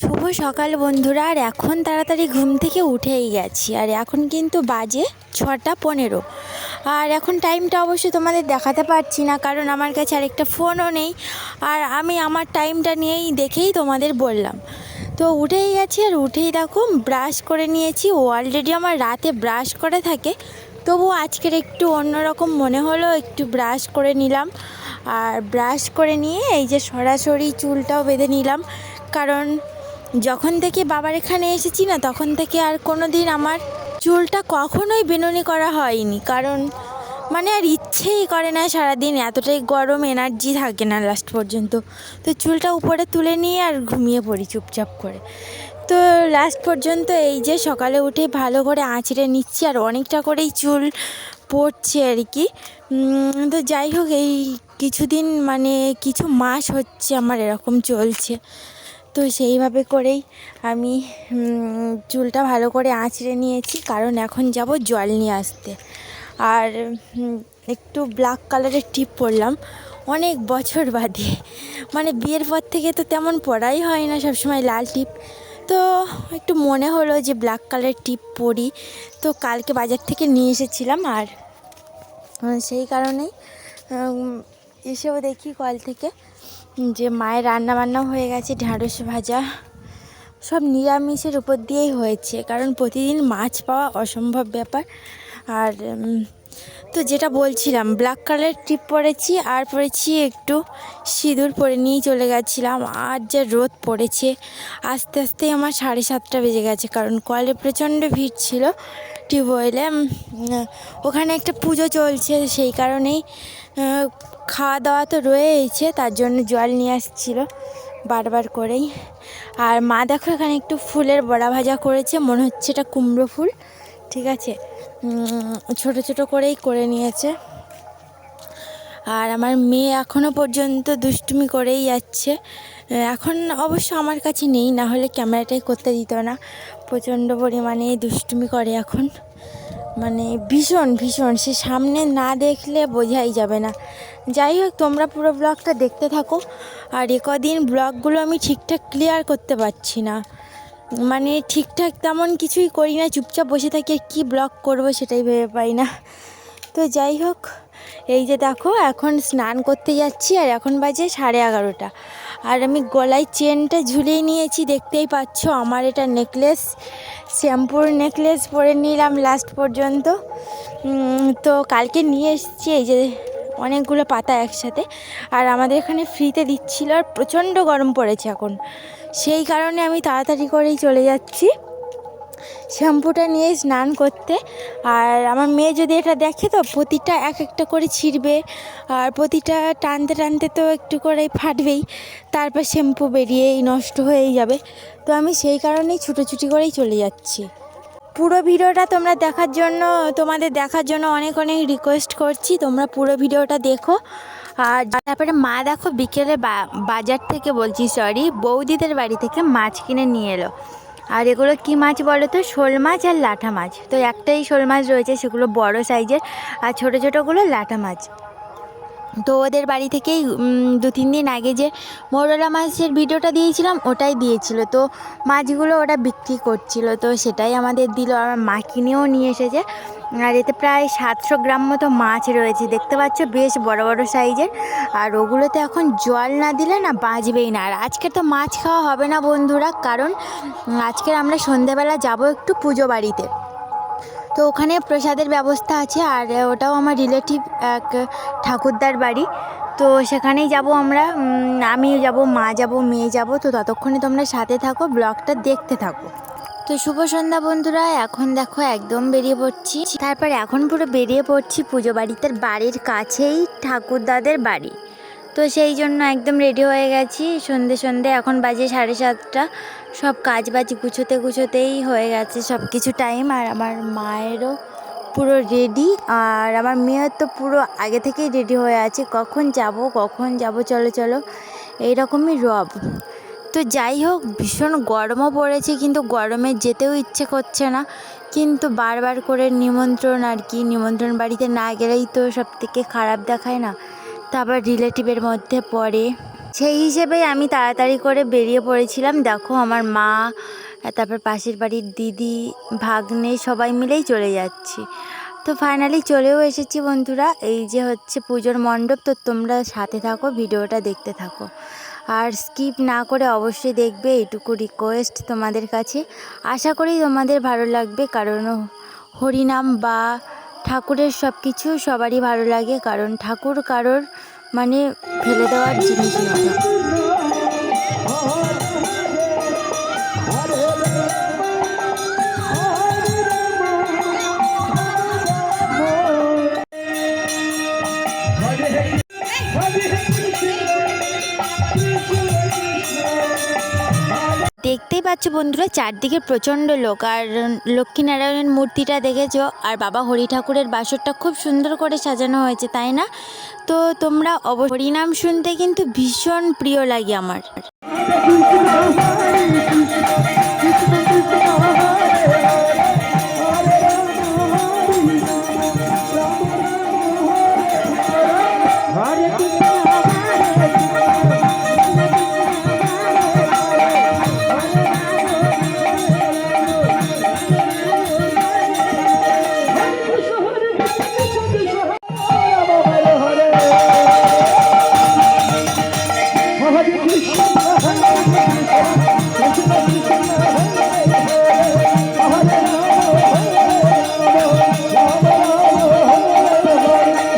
শুভ সকাল বন্ধুরা, আর এখন তাড়াতাড়ি ঘুম থেকে উঠেই গেছি, আর এখন কিন্তু বাজে ছটা পনেরো। আর এখন টাইমটা অবশ্যই তোমাদের দেখাতে পারছি না, কারণ আমার কাছে আরেকটা ফোনও নেই, আর আমি আমার টাইমটা নিয়েই দেখেই তোমাদের বললাম। তো উঠেই গেছি আর উঠেই দেখো ব্রাশ করে নিয়েছি। অলরেডি আমার রাতে ব্রাশ করে থাকে। তবু আজকের একটু অন্যরকম মনে হলো, একটু ব্রাশ করে নিলাম। আর ব্রাশ করে নিয়ে এই যে সরাসরি চুলটাও বেঁধে নিলাম। কারণ যখন থেকে বাবার এখানে এসেছি না, তখন থেকে আর কোনো দিন আমার চুলটা কখনোই বিনুনি করা হয়নি। কারণ মানে আর ইচ্ছেই করে না সারাদিন, এতটাই গরম এনার্জি থাকে না লাস্ট পর্যন্ত। তো চুলটা উপরে তুলে নিয়ে আর ঘুমিয়ে পড়ি চুপচাপ করে। তো লাস্ট পর্যন্ত এই যে সকালে উঠে ভালো করে আঁচড়ে নিচ্ছি আর অনেকটা করেই চুল পড়ছে আর কি। তো যাই হোক, এই কিছুদিন মানে কিছু মাস হচ্ছে আমার এরকম চলছে। তো সেইভাবে করেই আমি চুলটা ভালো করে আঁচড়ে নিয়েছি, কারণ এখন যাব জল নিয়ে আসতে। আর একটু ব্ল্যাক কালারের টিপ পরলাম। অনেক বছর বাদে। মানে বিয়ের পর থেকে তো তেমন পরাই হয় না সবসময় লাল টিপ তো একটু মনে হলো যে ব্ল্যাক কালারের টিপ পরি। তো কালকে বাজার থেকে নিয়ে এসেছিলাম আর সেই কারণেই এসেও দেখি কল থেকে, যে মায়ের রান্না বান্নাও হয়ে গেছে ঢ্যাঁড়স ভাজা। সব নিরামিষের উপর দিয়েই হয়েছে। কারণ প্রতিদিন মাছ পাওয়া অসম্ভব ব্যাপার। আর তো যেটা বলছিলাম ব্ল্যাক কালার টিপ পরেছি আর পরেছি একটু সিঁদুর পরে নিয়েই চলে গেছিলাম, আর যে রোদ পড়েছে, আস্তে আস্তে আমার সাড়ে সাতটা বেজে গেছে, কারণ কলে প্রচণ্ড ভিড় ছিল টিউবওয়েলে ওখানে একটা পুজো চলছে, সেই কারণেই খাওয়া দাওয়া তো রয়েছে তার জন্য জল নিয়ে আসছিল বারবার করেই। আর মা দেখো এখানে একটু ফুলের বড়া ভাজা করেছে, মনে হচ্ছে এটা কুমড়ো ফুল, ঠিক আছে? ছোট ছোট করেই করে নিয়েছে। আর আমার মেয়ে এখনও পর্যন্ত দুষ্টুমি করেই যাচ্ছে। এখন অবশ্য আমার কাছে নেই, না হলে ক্যামেরাটাই করতে দিত না। প্রচণ্ড পরিমাণে দুষ্টুমি করে এখন। মানে ভীষণ ভীষণ, সে সামনে না দেখলে বোঝাই যাবে না। যাই হোক, তোমরা পুরো ব্লগটা দেখতে থাকো। আর এ কদিন ব্লগগুলো আমি ঠিকঠাক ক্লিয়ার করতে পারছি না। মানে ঠিকঠাক তেমন কিছুই করি না, চুপচাপ বসে থাকি আর কী ব্লগ করব সেটাই ভেবে পাই না। তো যাই হোক, এই যে দেখো, এখন স্নান করতে যাচ্ছি আর এখন বাজে সাড়ে এগারোটা। আর আমি গলায় চেনটা ঝুলিয়ে নিয়েছি, দেখতেই পাচ্ছ আমার এটা নেকলেস শ্যাম্পুর নেকলেস পরে নিলাম লাস্ট পর্যন্ত। তো কালকে নিয়ে এসেছি, এই যে অনেকগুলো পাতা একসাথে। আর আমাদের এখানে ফ্রিতে দিচ্ছিল আর প্রচণ্ড গরম পড়েছে এখন। সেই কারণে আমি তাড়াতাড়ি করেই চলে যাচ্ছি। শ্যাম্পুটা নিয়ে স্নান করতে। আর আমার মেয়ে যদি এটা দেখে তো প্রতিটা এক একটা করে ছিঁড়বে। আর প্রতিটা টানতে টানতে তো একটু করেই ফাটবেই। তারপর শ্যাম্পু বেরিয়েই নষ্ট হয়েই যাবে। তো আমি সেই কারণেই ছুটোছুটি করেই চলে যাচ্ছি। পুরো ভিডিওটা তোমরা দেখার জন্য, তোমাদের দেখার জন্য অনেক অনেক রিকোয়েস্ট করছি। তোমরা পুরো ভিডিওটা দেখো। আর তারপরে মা দেখো বিকেলে বাজার থেকে বলছি সরি বৌদিদের বাড়ি থেকে মাছ কিনে নিয়ে এলো। আর এগুলো কি মাছ বলো তো? শোল মাছ আর লাঠা মাছ। তো একটাই শোল মাছ রয়েছে, সেগুলো বড় সাইজের আর ছোটো ছোটোগুলো লাঠা মাছ। তো ওদের বাড়ি থেকেই দু, তিন দিন আগে যে মৌরলা মাছের ভিডিওটা দিয়েছিলাম, ওটাই দিয়েছিল। তো মাছগুলো ওরা বিক্রি করছিল, তো সেটাই আমাদের দিল। আমার মা কিনেও নিয়ে এসেছে। আর এতে প্রায় সাতশো গ্রাম মতো মাছ রয়েছে। দেখতে পাচ্ছ, বেশ বড় বড় সাইজের। আর ওগুলোতে এখন জল না দিলে না বাঁচবেই না। আর আজকে তো মাছ খাওয়া হবে না বন্ধুরা, কারণ আজকের আমরা সন্ধেবেলা যাব একটু পুজো বাড়িতে। তো ওখানে প্রসাদের ব্যবস্থা আছে আর ওটাও আমার রিলেটিভ এক ঠাকুরদার বাড়ি। তো সেখানেই যাব আমরা আমি যাব, মা যাব, মেয়ে যাব। তো ততক্ষণে তোমরা সাথে থাকো, ব্লগটা দেখতে থাকো। তো শুভ সন্ধ্যা বন্ধুরা, এখন দেখো একদম বেরিয়ে পড়ছি। তারপর এখন পুরো বেরিয়ে পড়ছি পুজো বাড়িতে, বাড়ির কাছেই ঠাকুরদাদের বাড়ি। তো সেই জন্য একদম রেডি হয়ে গেছি। সন্ধে সন্ধে এখন বাজে সাড়ে সাতটা। সব কাজ বাজ গুছোতে গুছোতেই হয়ে গেছে সব কিছু টাইম আর আমার মায়েরও পুরো রেডি আর আমার মেয়ের তো পুরো আগে থেকেই রেডি হয়ে আছে। কখন যাব কখন যাব, চলো চলো। এইরকমই রব। তো যাই হোক, ভীষণ গরমও পড়েছে, কিন্তু গরমে যেতেও ইচ্ছে করছে না। কিন্তু বারবার করে নিমন্ত্রণ আর কি, নিমন্ত্রণ বাড়িতে না গেলেই তো সব থেকে খারাপ দেখায় না। তা আবার রিলেটিভের মধ্যে পড়ে। সেই হিসেবেই আমি তাড়াতাড়ি করে বেরিয়ে পড়েছিলাম। দেখো, আমার মা, তারপর পাশের বাড়ির দিদি, ভাগ্নে সবাই মিলেই চলে যাচ্ছি। তো ফাইনালি চলেও এসেছি বন্ধুরা। এই যে হচ্ছে পুজোর মণ্ডপ, তো তোমরা সাথে থাকো, ভিডিওটা দেখতে থাকো। আর স্কিপ না করে অবশ্যই দেখবে, এইটুকু রিকোয়েস্ট তোমাদের কাছে। আশা করি তোমাদের ভালো লাগবে, কারণ হরিনাম বা ঠাকুরের সব কিছু সবারই ভালো লাগে কারণ ঠাকুর কারোর মানে ফেলে দেওয়ার জিনিস নয়। পাচ্ছ বন্ধুরা, চারদিকে প্রচণ্ড লোক। আর লক্ষ্মীনারায়ণের মূর্তিটা দেখেছ? আর বাবা হরি ঠাকুরের বাসরটা খুব সুন্দর করে সাজানো হয়েছে, তাই না? তো তোমরা অব হরিনাম শুনতে কিন্তু ভীষণ প্রিয় লাগে আমার।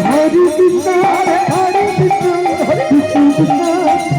হরে কৃষ্ণ হরি কৃষ্ণ হরি হরে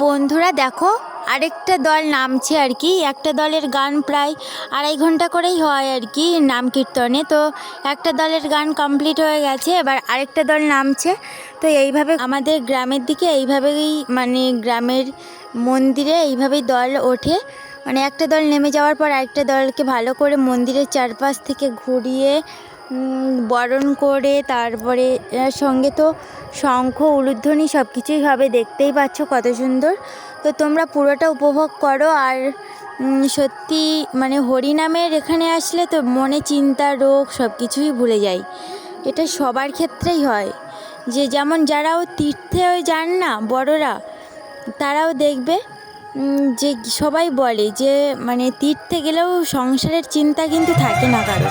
বন্ধুরা দেখো, আরেকটা দল নামছে আর কি। একটা দলের গান প্রায় আড়াই ঘণ্টা করেই হয় আর কি নাম কীর্তনে। তো একটা দলের গান কমপ্লিট হয়ে গেছে, এবার আরেকটা দল নামছে। তো এইভাবে আমাদের গ্রামের দিকে এইভাবেই মানে গ্রামের মন্দিরে এইভাবেই দল ওঠে। মানে একটা দল নেমে যাওয়ার পর আরেকটা দলকে ভালো করে মন্দিরের চারপাশ থেকে ঘুরিয়ে বরণ করে, তারপরে সঙ্গে তো শঙ্খ, উলুধ্বনি সব কিছুই হবে, দেখতেই পাচ্ছ কত সুন্দর। তো তোমরা পুরোটা উপভোগ করো আর সত্যি মানে হরিনামের এখানে আসলে তো মনে চিন্তা, রোগ সব কিছুই ভুলে যাই। এটা সবার ক্ষেত্রেই হয়। যে যেমন যারাও তীর্থে যান না, বড়রা, তারাও দেখবে যে সবাই বলে যে মানে তীর্থে গেলেও সংসারের চিন্তা কিন্তু থাকে না কারও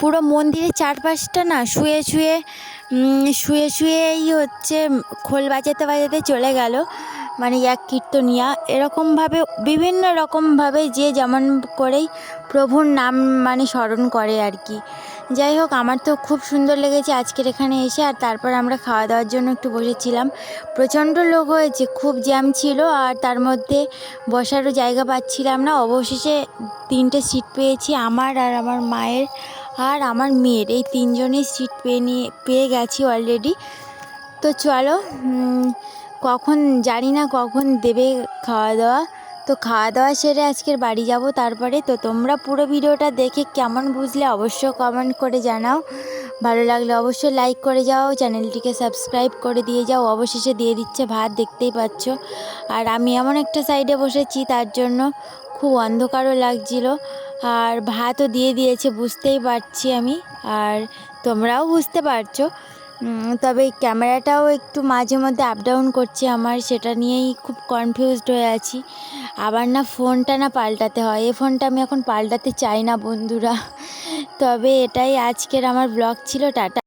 পুরো মন্দিরের চারপাশটা না শুয়ে শুয়ে শুয়ে শুয়েই হচ্ছে খোল বাজাতে বাজাতে চলে গেল। মানে এক কীর্তনিয়া। এরকমভাবে, বিভিন্ন রকমভাবে যে যেমন করেই প্রভুর নাম মানে স্মরণ করে আর কি। যাই হোক, আমার তো খুব সুন্দর লেগেছে আজকের এখানে এসে। আর তারপর আমরা খাওয়া দাওয়ার জন্য একটু বসেছিলাম। প্রচণ্ড লোক হয়েছে, খুব জ্যাম ছিল। আর তার মধ্যে বসারও জায়গা পাচ্ছিলাম না। অবশেষে তিনটে সিট পেয়েছি, আমার আর আমার মায়ের। আর আমার মেয়ের, এই তিনজনের সিট পেয়ে নিয়ে, পেয়ে গেছি অলরেডি তো চলো কখন, জানি না কখন দেবে খাওয়া দাওয়া তো খাওয়া দাওয়া সেরে আজকের বাড়ি যাব তারপরে। তো তোমরা পুরো ভিডিওটা দেখে কেমন বুঝলে অবশ্যই কমেন্ট করে জানাও। ভালো লাগলে অবশ্যই লাইক করে যাও, চ্যানেলটিকে সাবস্ক্রাইব করে দিয়ে যাও। অবশেষে দিয়ে দিচ্ছে ভাত, দেখতেই পাচ্ছ। আর আমি এমন একটা সাইডে বসেছি, তার জন্য খুব অন্ধকারও লাগছিল আর ভাতও দিয়ে দিয়েছে, বুঝতেই পারছি আমি। আর তোমরাও বুঝতে পারছ। তবে ক্যামেরাটাও একটু মাঝে মধ্যে আপ ডাউন করছে আমার, সেটা নিয়েই খুব কনফিউজড হয়ে আছি। আবার না ফোনটা না পাল্টাতে হয়। এই ফোনটা আমি এখন পাল্টাতে চাই না বন্ধুরা। তবে এটাই আজকের আমার ব্লগ ছিল, টাটা।